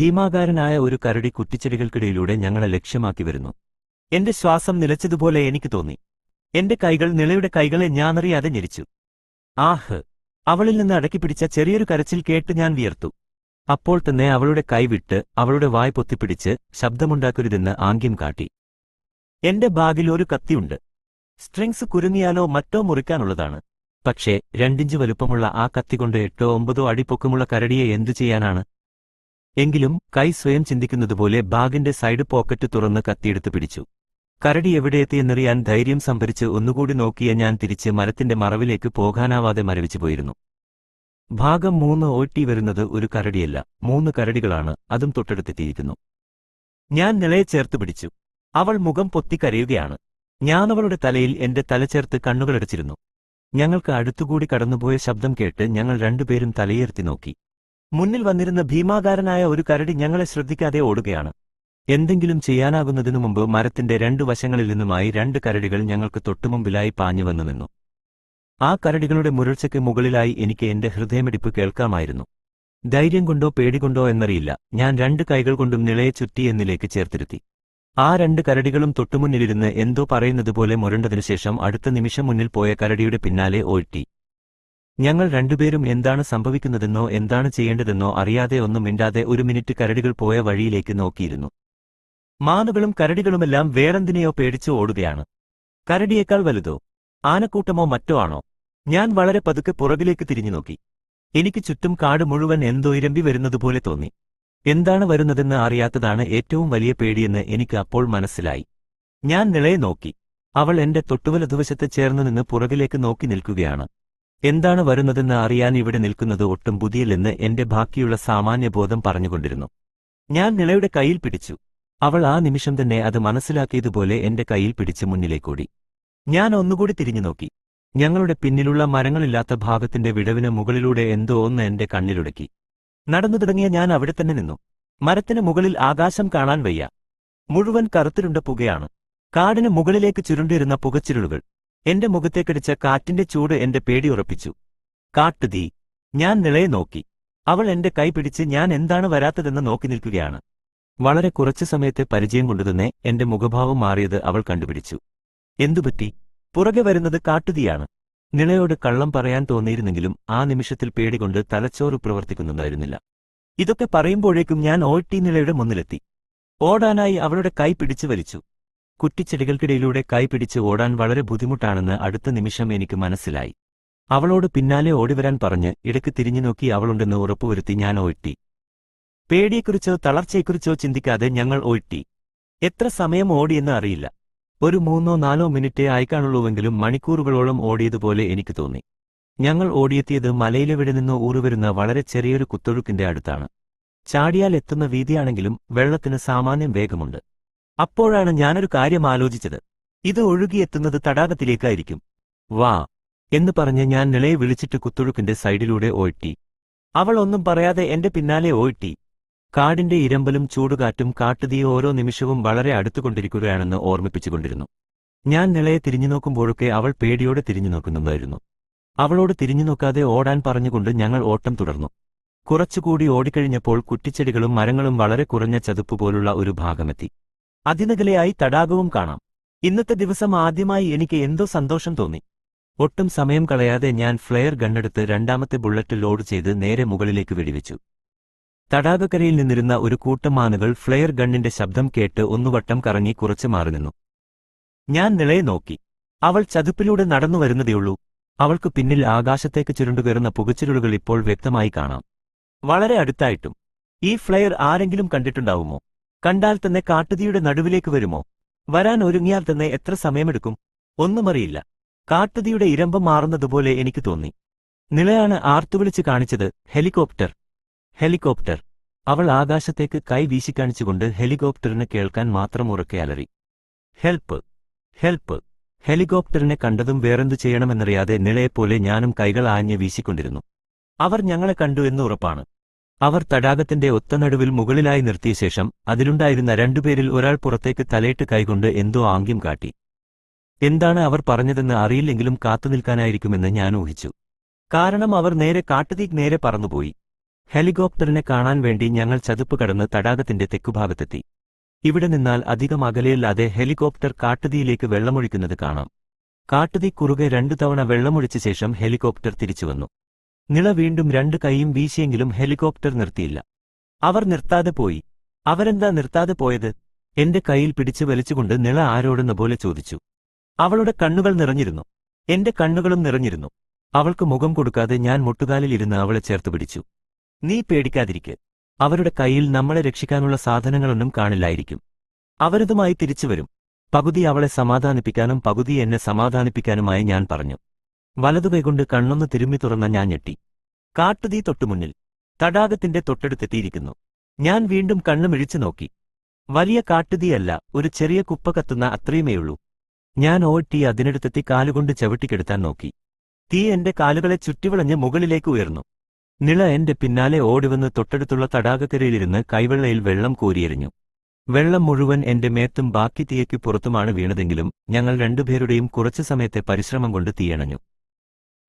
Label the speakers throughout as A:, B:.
A: ഭീമാകാരനായ ഒരു കരടി കുറ്റിച്ചെടികൾക്കിടയിലൂടെ ഞങ്ങളെ ലക്ഷ്യമാക്കി വരുന്നു. എന്റെ ശ്വാസം നിലച്ചതുപോലെ എനിക്ക് തോന്നി. എന്റെ കൈകൾ നിളയുടെ കൈകളെ ഞാനറിയാതെ ഞെരിച്ചു. ആഹ് അവളിൽ നിന്ന് അടക്കിപ്പിടിച്ച ചെറിയൊരു കരച്ചിൽ കേട്ട് ഞാൻ വിയർത്തു. അപ്പോൾ തന്നെ അവളുടെ കൈവിട്ട് അവളുടെ വായ് പൊത്തിപ്പിടിച്ച് ശബ്ദമുണ്ടാക്കരുതെന്ന് ആംഗ്യം കാട്ടി. എന്റെ ബാഗിൽ ഒരു കത്തിയുണ്ട് സ്ട്രിങ്സ് കുരുങ്ങിയാലോ മറ്റോ മുറിക്കാനുള്ളതാണ്. പക്ഷേ രണ്ടിഞ്ച് വലുപ്പമുള്ള ആ കത്തികൊണ്ട് എട്ടോ ഒമ്പതോ അടിപ്പൊക്കമുള്ള കരടിയെ എന്തു ചെയ്യാനാണ്? എങ്കിലും കൈ സ്വയം ചിന്തിക്കുന്നതുപോലെ ബാഗിന്റെ സൈഡ് പോക്കറ്റ് തുറന്ന് കത്തിയെടുത്ത് പിടിച്ചു. കരടി എവിടെയെത്തിയെന്നറിയാൻ ധൈര്യം സംഭരിച്ച് ഒന്നുകൂടി നോക്കിയ ഞാൻ തിരിച്ച് മരത്തിന്റെ മറവിലേക്ക് പോകാനാവാതെ മരവിച്ചു പോയിരുന്നു. ഭാഗം മൂന്ന് ഓട്ടി വരുന്നത് ഒരു കരടിയല്ല മൂന്ന് കരടികളാണ് അതും തൊട്ടടുത്തെത്തിയിരിക്കുന്നു. ഞാൻ നിലയെ ചേർത്ത് പിടിച്ചു. അവൾ മുഖം പൊത്തിക്കരയുകയാണ് ഞാനവളുടെ തലയിൽ എന്റെ തല ചേർത്ത് കണ്ണുകളടച്ചിരുന്നു. ഞങ്ങൾക്ക് അടുത്തുകൂടി കടന്നുപോയ ശബ്ദം കേട്ട് ഞങ്ങൾ രണ്ടുപേരും തലയേർത്തി നോക്കി. മുന്നിൽ വന്നിരുന്ന ഭീമാകാരനായ ഒരു കരടി ഞങ്ങളെ ശ്രദ്ധിക്കാതെ ഓടുകയാണ്. എന്തെങ്കിലും ചെയ്യാനാകുന്നതിനു മുമ്പ് മരത്തിന്റെ രണ്ടു വശങ്ങളിൽ നിന്നുമായി രണ്ട് കരടികൾ ഞങ്ങൾക്ക് തൊട്ടുമുമ്പിലായി പാഞ്ഞു വന്നു നിന്നു. ആ കരടികളുടെ മുരൾച്ചയ്ക്ക് മുകളിലായി എനിക്ക് എന്റെ ഹൃദയമിടിപ്പ് കേൾക്കാമായിരുന്നു. ധൈര്യം കൊണ്ടോ പേടികൊണ്ടോ എന്നറിയില്ല. ഞാൻ രണ്ട് കൈകൾ കൊണ്ടും നിളയെ ചുറ്റി എന്നിലേക്ക് ചേർത്തിരുത്തി. ആ രണ്ട് കരടികളും തൊട്ടുമുന്നിലിരുന്ന് എന്തോ പറയുന്നതുപോലെ മുരണ്ടതിനുശേഷം അടുത്ത നിമിഷം മുന്നിൽ പോയ കരടിയുടെ പിന്നാലെ ഓഴ്ത്തി ഞങ്ങൾ രണ്ടുപേരും എന്താണ് സംഭവിക്കുന്നതെന്നോ എന്താണ് ചെയ്യേണ്ടതെന്നോ അറിയാതെ ഒന്നും മിണ്ടാതെ ഒരു മിനിറ്റ് കരടികൾ പോയ വഴിയിലേക്ക് നോക്കിയിരുന്നു. മാനുകളും കരടികളുമെല്ലാം വേറെന്തിനെയോ പേടിച്ചു ഓടുകയാണ്. കരടിയേക്കാൾ വലുതോ? ആനക്കൂട്ടമോ മറ്റോ ആണോ? ഞാൻ വളരെ പതുക്കെ പുറകിലേക്ക് തിരിഞ്ഞു നോക്കി. എനിക്ക് ചുറ്റും കാട് മുഴുവൻ എന്തോ ഇരമ്പി വരുന്നതുപോലെ തോന്നി. എന്താണ് വരുന്നതെന്ന് അറിയാത്തതാണ് ഏറ്റവും വലിയ പേടിയെന്ന് എനിക്ക് അപ്പോൾ മനസ്സിലായി. ഞാൻ നിളയെ നോക്കി. അവൾ എന്റെ തൊട്ടുവലതുവശത്ത് ചേർന്നു നിന്ന് പുറകിലേക്ക് നോക്കി നിൽക്കുകയാണ്. എന്താണ് വരുന്നതെന്ന് അറിയാൻ ഇവിടെ നിൽക്കുന്നത് ഒട്ടും പുതിയില്ലെന്ന് എന്റെ ബാക്കിയുള്ള സാമാന്യബോധം പറഞ്ഞുകൊണ്ടിരുന്നു. ഞാൻ നിളയുടെ കയ്യിൽ പിടിച്ചു. അവൾ ആ നിമിഷം തന്നെ അത് മനസ്സിലാക്കിയതുപോലെ എന്റെ കയ്യിൽ പിടിച്ച് മുന്നിലേക്കോടി. ഞാൻ ഒന്നുകൂടി തിരിഞ്ഞു നോക്കി. ഞങ്ങളുടെ പിന്നിലുള്ള മരങ്ങളില്ലാത്ത ഭാഗത്തിന്റെ വിടവിന് മുകളിലൂടെ എന്തോ ഒന്ന് എന്റെ കണ്ണിലുടക്കി. നടന്നു തുടങ്ങിയ ഞാൻ അവിടെ തന്നെ നിന്നു. മരത്തിന് മുകളിൽ ആകാശം കാണാൻ വയ്യ. മുഴുവൻ കറുത്തിരുണ്ട പുകയാണ്. കാടിന് മുകളിലേക്ക് ചുരുണ്ടിരുന്ന പുകച്ചിരുളുകൾ. എന്റെ മുഖത്തേക്കടിച്ച കാറ്റിന്റെ ചൂട് എന്റെ പേടി ഉറപ്പിച്ചു. കാട്ടുതീ ഞാൻ നിളയെ നോക്കി. അവൾ എന്റെ കൈ പിടിച്ച് ഞാൻ എന്താണ് വരാത്തതെന്ന് നോക്കി നിൽക്കുകയാണ്. വളരെ കുറച്ചു സമയത്തെ പരിചയം കൊണ്ടുതന്നെ എന്റെ മുഖഭാവം മാറിയത് അവൾ കണ്ടുപിടിച്ചു. എന്തുപറ്റി പുറകെ വരുന്നത് കാട്ടുതീയാണ്. നിളയോട് കള്ളം പറയാൻ തോന്നിയിരുന്നെങ്കിലും ആ നിമിഷത്തിൽ പേടികൊണ്ട് തലച്ചോറ് പ്രവർത്തിക്കുന്നുണ്ടായിരുന്നില്ല. ഇതൊക്കെ പറയുമ്പോഴേക്കും ഞാൻ ഓട്ടി നിളയുടെ മുന്നിലെത്തി. ഓടാനായി അവളുടെ കൈ പിടിച്ചു വലിച്ചു. കുറ്റിച്ചെടികൾക്കിടയിലൂടെ കൈ പിടിച്ച് ഓടാൻ വളരെ ബുദ്ധിമുട്ടാണെന്ന് അടുത്ത നിമിഷം എനിക്ക് മനസ്സിലായി. അവളോട് പിന്നാലെ ഓടിവരാൻ പറഞ്ഞ് ഇടയ്ക്ക് തിരിഞ്ഞു നോക്കി അവളുണ്ടെന്ന് ഉറപ്പുവരുത്തി ഞാൻ ഓയിട്ടി പേടിയെക്കുറിച്ചോ തളർച്ചയെക്കുറിച്ചോ ചിന്തിക്കാതെ ഞങ്ങൾ ഓയിട്ടി എത്ര സമയം ഓടിയെന്ന് അറിയില്ല. ഒരു മൂന്നോ നാലോ മിനിറ്റേ ആയിക്കാണുള്ളൂവെങ്കിലും മണിക്കൂറുകളോളം ഓടിയതുപോലെ എനിക്ക് തോന്നി. ഞങ്ങൾ ഓടിയെത്തിയത് മലയിലെവിടെ നിന്നോ ഊറുവരുന്ന വളരെ ചെറിയൊരു കുത്തൊഴുക്കിന്റെ അടുത്താണ്. ചാടിയാൽ എത്തുന്ന വീതിയാണെങ്കിലും വെള്ളത്തിന് സാമാന്യം വേഗമുണ്ട്. അപ്പോഴാണ് ഞാനൊരു കാര്യം ആലോചിച്ചത്. ഇത് ഒഴുകിയെത്തുന്നത് തടാകത്തിലേക്കായിരിക്കും. വാ എന്ന് പറഞ്ഞ് ഞാൻ നിളയെ വിളിച്ചിട്ട് കുത്തൊഴുക്കിന്റെ സൈഡിലൂടെ ഓഴ്ത്തി അവൾ ഒന്നും പറയാതെ എന്റെ പിന്നാലെ ഓഴ്ത്തി കാടിന്റെ ഇരമ്പലും ചൂടുകാറ്റും കാട്ടുതീ ഓരോ നിമിഷവും വളരെ അടുത്തുകൊണ്ടിരിക്കുകയാണെന്ന് ഓർമ്മിപ്പിച്ചുകൊണ്ടിരുന്നു. ഞാൻ നിളയെ തിരിഞ്ഞു നോക്കുമ്പോഴൊക്കെ അവൾ പേടിയോടെ തിരിഞ്ഞു നോക്കുന്നുണ്ടായിരുന്നു. അവളോട് തിരിഞ്ഞു നോക്കാതെ ഓടാൻ പറഞ്ഞുകൊണ്ട് ഞങ്ങൾ ഓട്ടം തുടർന്നു. കുറച്ചുകൂടി ഓടിക്കഴിഞ്ഞപ്പോൾ കുറ്റിച്ചെടികളും മരങ്ങളും വളരെ കുറഞ്ഞ ചതുപ്പ് പോലുള്ള ഒരു ഭാഗമെത്തി. അതിനകലെയായി തടാകവും കാണാം. ഇന്നത്തെ ദിവസം ആദ്യമായി എനിക്ക് എന്തോ സന്തോഷം തോന്നി. ഒട്ടും സമയം കളയാതെ ഞാൻ ഫ്ലെയർ ഗണ്ണെടുത്ത് രണ്ടാമത്തെ ബുള്ളറ്റ് ലോഡ് ചെയ്ത് നേരെ മുകളിലേക്ക് വെടിവെച്ചു. തടാകക്കരയിൽ നിന്നിരുന്ന ഒരു കൂട്ടം മാനുകൾ ഫ്ലെയർ ഗണ്ണിന്റെ ശബ്ദം കേട്ട് ഒന്നുവട്ടം കറങ്ങി കുറച്ചു മാറി നിന്നു. ഞാൻ നിളയെ നോക്കി. അവൾ ചതുപ്പിലൂടെ നടന്നു വരുന്നതേയുള്ളൂ. അവൾക്ക് പിന്നിൽ ആകാശത്തേക്ക് ചുരുണ്ടുകയറുന്ന പുകച്ചിരുളുകൾ ഇപ്പോൾ വ്യക്തമായി കാണാം. വളരെ അടുത്തായിട്ടും. ഈ ഫ്ലെയർ ആരെങ്കിലും കണ്ടിട്ടുണ്ടാവുമോ? കണ്ടാൽ തന്നെ കാട്ടുതീയുടെ നടുവിലേക്ക് വരുമോ? വരാൻ ഒരുങ്ങിയാൽ തന്നെ എത്ര സമയമെടുക്കും? ഒന്നുമറിയില്ല കാട്ടുതീയുടെ ഇരമ്പം മാറുന്നതുപോലെ എനിക്ക് തോന്നി. നിളയാണ് ആർത്തുവിളിച്ച് കാണിച്ചത് ഹെലികോപ്റ്റർ. ഹെലികോപ്റ്റർ. അവൾ ആകാശത്തേക്ക് കൈ വീശിക്കാണിച്ചുകൊണ്ട് ഹെലികോപ്റ്ററിന് കേൾക്കാൻ മാത്രം ഉറക്കെ അലറി. ഹെൽപ്പ്. ഹെൽപ്പ്. ഹെലികോപ്റ്ററിനെ കണ്ടതും വേറെന്തു ചെയ്യണമെന്നറിയാതെ നിളയെപ്പോലെ ഞാനും കൈകൾ ആഞ്ഞ് വീശിക്കൊണ്ടിരുന്നു. അവർ ഞങ്ങളെ കണ്ടു എന്ന് ഉറപ്പാണ്. അവർ തടാകത്തിന്റെ ഒത്തനടുവിൽ മുകളിലായി നിർത്തിയ ശേഷം അതിലുണ്ടായിരുന്ന രണ്ടുപേരിൽ ഒരാൾ പുറത്തേക്ക് തലയിട്ട് കൈകൊണ്ട് എന്തോ ആംഗ്യം കാട്ടി. എന്താണ് അവർ പറഞ്ഞതെന്ന് അറിയില്ലെങ്കിലും കാത്തുനിൽക്കാനായിരിക്കുമെന്ന് ഞാൻ ഊഹിച്ചു. കാരണം അവർ നേരെ കാട്ടുതീക്ക് നേരെ പറന്നുപോയി. ഹെലികോപ്റ്ററിനെ കാണാൻ വേണ്ടി ഞങ്ങൾ ചതുപ്പ് കടന്ന് തടാകത്തിന്റെ തെക്കുഭാഗത്തെത്തി. ഇവിടെ നിന്നാൽ അധികം അകലെയല്ലാതെ ഹെലികോപ്റ്റർ കാട്ടുതീയിലേക്ക് വെള്ളമൊഴിക്കുന്നത് കാണാം. കാട്ടുതീ കുറുകെ രണ്ടു തവണ വെള്ളമൊഴിച്ച ശേഷം ഹെലികോപ്റ്റർ തിരിച്ചുവന്നു നിള വീണ്ടും രണ്ട് കൈയും വീശിയെങ്കിലും ഹെലികോപ്റ്റർ നിർത്തിയില്ല. അവർ നിർത്താതെ പോയി. അവരെന്താ നിർത്താതെ പോയത്? എന്റെ കൈയിൽ പിടിച്ചു വലിച്ചുകൊണ്ട് നിള ആരോടെന്ന പോലെ ചോദിച്ചു. അവളുടെ കണ്ണുകൾ നിറഞ്ഞിരുന്നു. എന്റെ കണ്ണുകളും നിറഞ്ഞിരുന്നു. അവൾക്ക് മുഖം കൊടുക്കാതെ ഞാൻ മുട്ടുകാലിൽ ഇരുന്ന് അവളെ ചേർത്ത് പിടിച്ചു. നീ പേടിക്കാതിരിക്കെ. അവരുടെ കയ്യിൽ നമ്മളെ രക്ഷിക്കാനുള്ള സാധനങ്ങളൊന്നും കാണില്ലായിരിക്കും. അവരതുമായി തിരിച്ചുവരും പകുതി അവളെ സമാധാനിപ്പിക്കാനും പകുതി എന്നെ സമാധാനിപ്പിക്കാനുമായി ഞാൻ പറഞ്ഞു. വലതുകൈകൊണ്ട് കണ്ണൊന്ന് തിരുമ്മി തുറന്ന ഞാൻ ഞെട്ടി. കാട്ടുതീ തൊട്ടുമുന്നിൽ. തടാകത്തിന്റെ തൊട്ടടുത്തെത്തിയിരിക്കുന്നു. ഞാൻ വീണ്ടും കണ്ണുമിഴിച്ചു നോക്കി. വലിയ കാട്ടുതീയല്ല ഒരു ചെറിയ കുപ്പ കത്തുന്ന അത്രയുമേയുള്ളൂ. ഞാൻ ഓട്ടി അതിനടുത്തെത്തി കാലുകൊണ്ട് ചവിട്ടിക്കെടുത്താൻ നോക്കി. തീ എന്റെ കാലുകളെ ചുറ്റിവളഞ്ഞ് മുകളിലേക്ക് ഉയർന്നു. നിള എന്റെ പിന്നാലെ ഓടിവന്ന് തൊട്ടടുത്തുള്ള തടാകക്കരയിലിരുന്ന് കൈവെള്ളയിൽ വെള്ളം കോരിയെറിഞ്ഞു. വെള്ളം മുഴുവൻ എന്റെ മേത്തും ബാക്കി തീയയ്ക്ക് പുറത്തുമാണ് വീണതെങ്കിലും ഞങ്ങൾ രണ്ടുപേരുടെയും കുറച്ചു സമയത്തെ പരിശ്രമം കൊണ്ട് തീയണഞ്ഞു.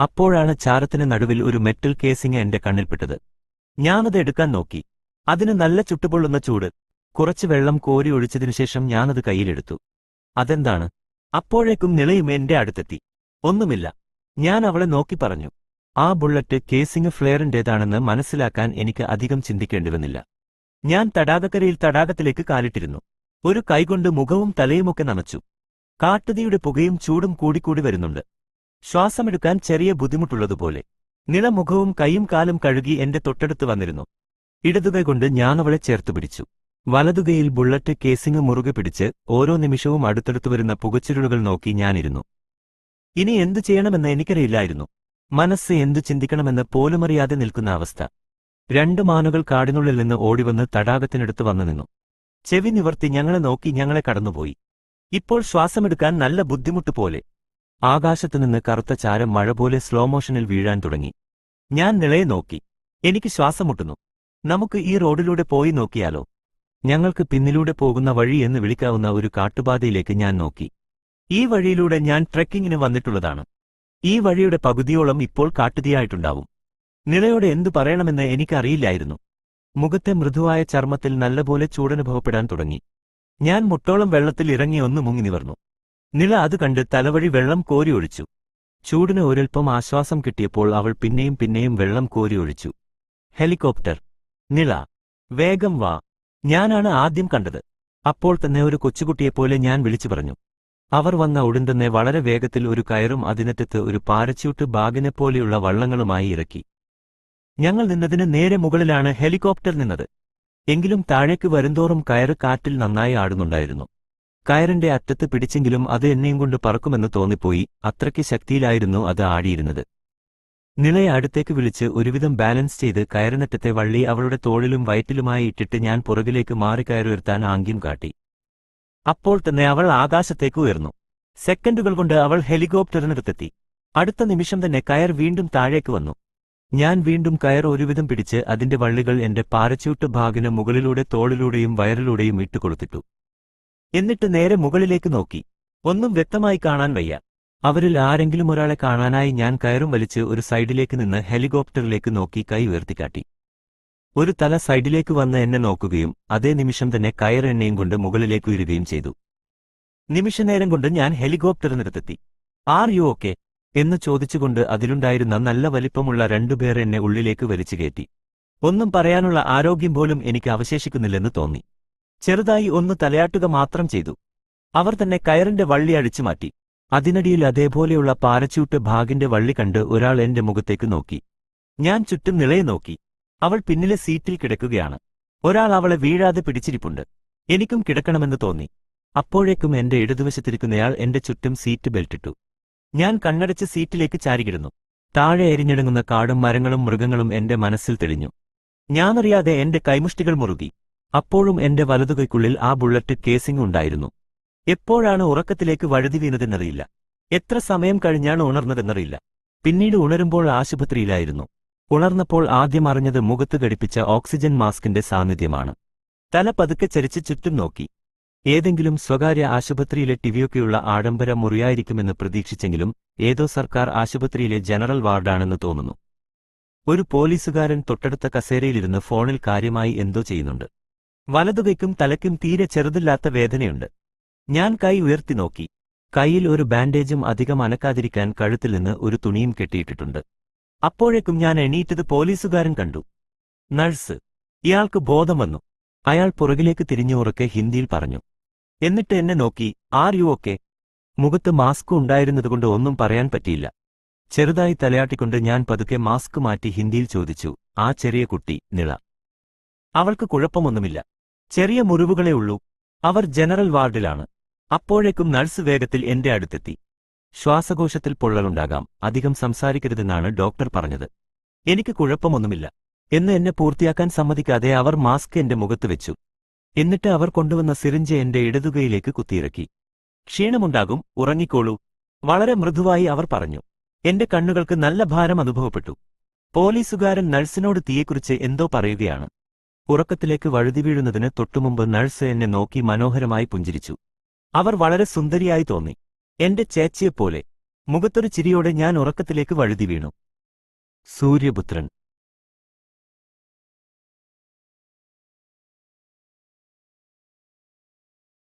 A: അപ്പോഴാണ് ചാരത്തിന് നടുവിൽ ഒരു മെറ്റൽ കേസിംഗ് എന്റെ കണ്ണിൽപ്പെട്ടത് ഞാനത് എടുക്കാൻ നോക്കി. അതിന് നല്ല ചുട്ടുപൊള്ളുന്ന ചൂട്. കുറച്ച് വെള്ളം കോരി ഒഴിച്ചതിനു ശേഷം ഞാനത് കയ്യിലെടുത്തു. അതെന്താണ്? അപ്പോഴേക്കും നിളയും എന്റെ അടുത്തെത്തി. ഒന്നുമില്ല. ഞാൻ അവളെ നോക്കി പറഞ്ഞു. ആ ബുള്ളറ്റ് കേസിംഗ് ഫ്ലെയറിന്റേതാണെന്ന് മനസ്സിലാക്കാൻ എനിക്ക് അധികം ചിന്തിക്കേണ്ടി വന്നില്ല ഞാൻ തടാകക്കരയിൽ തടാകത്തിലേക്ക് കാലിട്ടിരുന്നു. ഒരു കൈകൊണ്ട് മുഖവും തലയുമൊക്കെ നനച്ചു. കാട്ടുതീയുടെ പുകയും ചൂടും കൂടിക്കൂടി വരുന്നുണ്ട്. ശ്വാസമെടുക്കാൻ ചെറിയ ബുദ്ധിമുട്ടുള്ളതുപോലെ. നിളമുഖവും കൈയും കാലും കഴുകി എന്റെ തൊട്ടടുത്ത് വന്നിരുന്നു. ഇടതുകൈ കൊണ്ട് ഞാനവളെ ചേർത്തു പിടിച്ചു. വലതുകൈയിൽ ബുള്ളറ്റ് കേസിംഗ് മുറുകെ പിടിച്ച് ഓരോ നിമിഷവും അടുത്തടുത്തു വരുന്ന പുകച്ചുരുളുകൾ നോക്കി ഞാനിരുന്നു. ഇനി എന്തു ചെയ്യണമെന്ന് എനിക്കറിയില്ലായിരുന്നു. മനസ്സ് എന്തു ചിന്തിക്കണമെന്ന് പോലുമറിയാതെ നിൽക്കുന്ന അവസ്ഥ. രണ്ടു മാനുകൾ കാടിനുള്ളിൽ നിന്ന് ഓടിവന്ന് തടാകത്തിനടുത്ത് വന്നു നിന്നു. ചെവി നിവർത്തി ഞങ്ങളെ നോക്കി ഞങ്ങളെ കടന്നുപോയി. ഇപ്പോൾ ശ്വാസമെടുക്കാൻ നല്ല ബുദ്ധിമുട്ട് പോലെ. ആകാശത്തുനിന്ന് കറുത്ത ചാരം മഴ പോലെ സ്ലോ മോഷനിൽ വീഴാൻ തുടങ്ങി. ഞാൻ നിളയെ നോക്കി. എനിക്ക് ശ്വാസം മുട്ടുന്നു നമുക്ക് ഈ റോഡിലൂടെ പോയി നോക്കിയാലോ? ഞങ്ങൾക്ക് പിന്നിലൂടെ പോകുന്ന വഴി എന്ന് വിളിക്കാവുന്ന ഒരു കാട്ടുപാതയിലേക്ക് ഞാൻ നോക്കി. ഈ വഴിയിലൂടെ ഞാൻ ട്രെക്കിങ്ങിന് വന്നിട്ടുള്ളതാണ്. ഈ വഴിയുടെ പകുതിയോളം ഇപ്പോൾ കാട്ടുതീയായിട്ടുണ്ടാവും. നിളയോട് എന്തു പറയണമെന്ന് എനിക്കറിയില്ലായിരുന്നു. മുഖത്തെ മൃദുവായ ചർമ്മത്തിൽ നല്ലപോലെ ചൂടനുഭവപ്പെടാൻ തുടങ്ങി. ഞാൻ മുട്ടോളം വെള്ളത്തിൽ ഇറങ്ങി ഒന്ന് മുങ്ങി നിവർന്നു. നിള അത് കണ്ട് തലവഴി വെള്ളം കോരിയൊഴിച്ചു ചൂടിന് ഒരൽപ്പം ആശ്വാസം കിട്ടിയപ്പോൾ അവൾ പിന്നെയും പിന്നെയും വെള്ളം കോരിയൊഴിച്ചു ഹെലികോപ്റ്റർ. നില വേഗം വാ. ഞാനാണ് ആദ്യം കണ്ടത്. അപ്പോൾ തന്നെ ഒരു കൊച്ചുകുട്ടിയെപ്പോലെ ഞാൻ വിളിച്ചു പറഞ്ഞു. അവർ വന്ന ഉടൻ തന്നെ വളരെ വേഗത്തിൽ ഒരു കയറും അതിനറ്റത്ത് ഒരു പാരച്യൂട്ട് ബാഗിനെപ്പോലെയുള്ള വള്ളങ്ങളുമായി ഇറക്കി. ഞങ്ങൾ നിന്നതിന് നേരെ മുകളിലാണ് ഹെലികോപ്റ്റർ നിന്നത്. എങ്കിലും താഴേക്ക് വരുന്തോറും കയറ് കാറ്റിൽ നന്നായി ആടുന്നുണ്ടായിരുന്നു. കയറിന്റെ അറ്റത്ത് പിടിച്ചെങ്കിലും അത് എന്നെയും കൊണ്ട് പറക്കുമെന്ന് തോന്നിപ്പോയി. അത്രയ്ക്ക് ശക്തിയിലായിരുന്നു അത് ആടിയിരുന്നത്. നിളയെ അടുത്തേക്ക് വിളിച്ച് ഒരുവിധം ബാലൻസ് ചെയ്ത് കയറിനറ്റത്തെ വള്ളി അവളുടെ തോളിലും വയറ്റിലുമായി ഇട്ടിട്ട് ഞാൻ പുറകിലേക്ക് മാറി കയറുയർത്താൻ ആംഗ്യം കാട്ടി. അപ്പോൾ തന്നെ അവൾ ആകാശത്തേക്ക് ഉയർന്നു. സെക്കൻഡുകൾ കൊണ്ട് അവൾ ഹെലികോപ്റ്ററിനടുത്തെത്തി. അടുത്ത നിമിഷം തന്നെ കയർ വീണ്ടും താഴേക്ക് വന്നു. ഞാൻ വീണ്ടും കയർ ഒരുവിധം പിടിച്ച് അതിന്റെ വള്ളികൾ എന്റെ പാരച്യൂട്ട് ഭാഗിന് മുകളിലൂടെ തോളിലൂടെയും വയറിലൂടെയും ഇട്ടുകൊടുത്തിട്ടു. എന്നിട്ട് നേരെ മുകളിലേക്ക് നോക്കി. ഒന്നും വ്യക്തമായി കാണാൻ വയ്യ. അവരിൽ ആരെങ്കിലും ഒരാളെ കാണാനായി ഞാൻ കയറും വലിച്ച് ഒരു സൈഡിലേക്ക് നിന്ന് ഹെലികോപ്റ്ററിലേക്ക് നോക്കി കൈ ഉയർത്തിക്കാട്ടി. ഒരു തല സൈഡിലേക്ക് വന്ന് എന്നെ നോക്കുകയും അതേ നിമിഷം തന്നെ കയർ എണ്ണയും കൊണ്ട് മുകളിലേക്ക് ഉയരുകയും ചെയ്തു. നിമിഷനേരം കൊണ്ട് ഞാൻ ഹെലികോപ്റ്ററിനടുത്തെത്തി ആർ യു ഓക്കെ? എന്ന് ചോദിച്ചുകൊണ്ട് അതിലുണ്ടായിരുന്ന നല്ല വലിപ്പമുള്ള രണ്ടുപേർ എന്നെ ഉള്ളിലേക്ക് വലിച്ചു കയറ്റി. ഒന്നും പറയാനുള്ള ആരോഗ്യം പോലും എനിക്ക് അവശേഷിക്കുന്നില്ലെന്ന് തോന്നി. ചെറുതായി ഒന്ന് തലയാട്ടുക മാത്രം ചെയ്തു. അവർ തന്നെ കയറിന്റെ വള്ളി അഴിച്ചു മാറ്റി. അതിനടിയിൽ അതേപോലെയുള്ള പാരച്യൂട്ട് ഭാഗിന്റെ വള്ളി കണ്ട് ഒരാൾ എന്റെ മുഖത്തേക്ക് നോക്കി. ഞാൻ ചുറ്റും നിളയെ നോക്കി. അവൾ പിന്നിലെ സീറ്റിൽ കിടക്കുകയാണ്. ഒരാൾ അവളെ വീഴാതെ പിടിച്ചിരിപ്പുണ്ട്. എനിക്കും കിടക്കണമെന്ന് തോന്നി. അപ്പോഴേക്കും എന്റെ ഇടതുവശത്തിരിക്കുന്നയാൾ എന്റെ ചുറ്റും സീറ്റ് ബെൽറ്റിട്ടു. ഞാൻ കണ്ണടച്ച് സീറ്റിലേക്ക് ചാരികിടുന്നു താഴെ എരിഞ്ഞിടങ്ങുന്ന കാടും മരങ്ങളും മൃഗങ്ങളും എന്റെ മനസ്സിൽ തെളിഞ്ഞു. ഞാനറിയാതെ എന്റെ കൈമുഷ്ടികൾ മുറുകി. അപ്പോഴും എന്റെ വലതുകൈക്കുള്ളിൽ ആ ബുള്ളറ്റ് കേസിംഗ് ഉണ്ടായിരുന്നു. എപ്പോഴാണ് ഉറക്കത്തിലേക്ക് വഴുതി വീണതെന്നറിയില്ല. എത്ര സമയം കഴിഞ്ഞാണ് ഉണർന്നതെന്നറിയില്ല. പിന്നീട് ഉണരുമ്പോൾ ആശുപത്രിയിലായിരുന്നു. ഉണർന്നപ്പോൾ ആദ്യം അറിഞ്ഞത് മുഖത്ത് ഘടിപ്പിച്ച ഓക്സിജൻ മാസ്കിന്റെ സാന്നിധ്യമാണ്. തല പതുക്കെ ചരിച്ച് ചുറ്റും നോക്കി. ഏതെങ്കിലും സ്വകാര്യ ആശുപത്രിയിലെ ടിവിയൊക്കെയുള്ള ആഡംബര മുറിയായിരിക്കുമെന്ന് പ്രതീക്ഷിച്ചെങ്കിലും ഏതോ സർക്കാർ ആശുപത്രിയിലെ ജനറൽ വാർഡാണെന്ന് തോന്നുന്നു. ഒരു പോലീസുകാരൻ തൊട്ടടുത്ത കസേരയിലിരുന്ന് ഫോണിൽ കാര്യമായി എന്തോ ചെയ്യുന്നുണ്ട്. വലതുകൈക്കും തലയ്ക്കും തീരെ ചെറുതില്ലാത്ത വേദനയുണ്ട്. ഞാൻ കൈ ഉയർത്തി നോക്കി. കൈയിൽ ഒരു ബാൻഡേജും അധികം അനക്കാതിരിക്കാൻ കഴുത്തിൽ നിന്ന് ഒരു തുണിയും കെട്ടിയിട്ടിട്ടുണ്ട്. അപ്പോഴേക്കും ഞാൻ എണീറ്റത് പോലീസുകാരൻ കണ്ടു. നഴ്സ്. ഇയാൾക്ക് ബോധം വന്നു. അയാൾ പുറകിലേക്ക് തിരിഞ്ഞുറക്കെ ഹിന്ദിയിൽ പറഞ്ഞു. എന്നിട്ട് എന്നെ നോക്കി ആർ യു ഓക്കെ മുഖത്ത് മാസ്ക് ഉണ്ടായിരുന്നതുകൊണ്ട് ഒന്നും പറയാൻ പറ്റിയില്ല. ചെറുതായി തലയാട്ടിക്കൊണ്ട് ഞാൻ പതുക്കെ മാസ്ക് മാറ്റി ഹിന്ദിയിൽ ചോദിച്ചു ആ ചെറിയ കുട്ടി നിള. അവൾക്ക് കുഴപ്പമൊന്നുമില്ല. ചെറിയ മുറിവുകളേ ഉള്ളൂ. അവർ ജനറൽ വാർഡിലാണ്. അപ്പോഴേക്കും നഴ്സ് വേഗത്തിൽ എന്റെ അടുത്തെത്തി. ശ്വാസകോശത്തിൽ പൊള്ളലുണ്ടാകാം. അധികം സംസാരിക്കരുതെന്നാണ് ഡോക്ടർ പറഞ്ഞത്. എനിക്ക് കുഴപ്പമൊന്നുമില്ല. എന്ന് എന്നെ പൂർത്തിയാക്കാൻ സമ്മതിക്കാതെ അവർ മാസ്ക് എന്റെ മുഖത്ത് വെച്ചു. എന്നിട്ട് അവർ കൊണ്ടുവന്ന സിറിഞ്ച് എന്റെ ഇടതുകയിലേക്ക് കുത്തിയിറക്കി. ക്ഷീണമുണ്ടാകും. ഉറങ്ങിക്കോളൂ. വളരെ മൃദുവായി അവർ പറഞ്ഞു. എന്റെ കണ്ണുകൾക്ക് നല്ല ഭാരം അനുഭവപ്പെട്ടു. പോലീസുകാരൻ നഴ്സിനോട് തീയെക്കുറിച്ച് എന്തോ പറയുകയാണ്. ഉറക്കത്തിലേക്ക് വഴുതി വീഴുന്നതിന് തൊട്ടുമുമ്പ് നഴ്സ് എന്നെ നോക്കി മനോഹരമായി പുഞ്ചിരിച്ചു. അവർ വളരെ സുന്ദരിയായി തോന്നി. എന്റെ ചേച്ചിയെപ്പോലെ. മുഖത്തൊരു ചിരിയോടെ ഞാൻ ഉറക്കത്തിലേക്ക് വഴുതി വീണു. സൂര്യപുത്രൻ.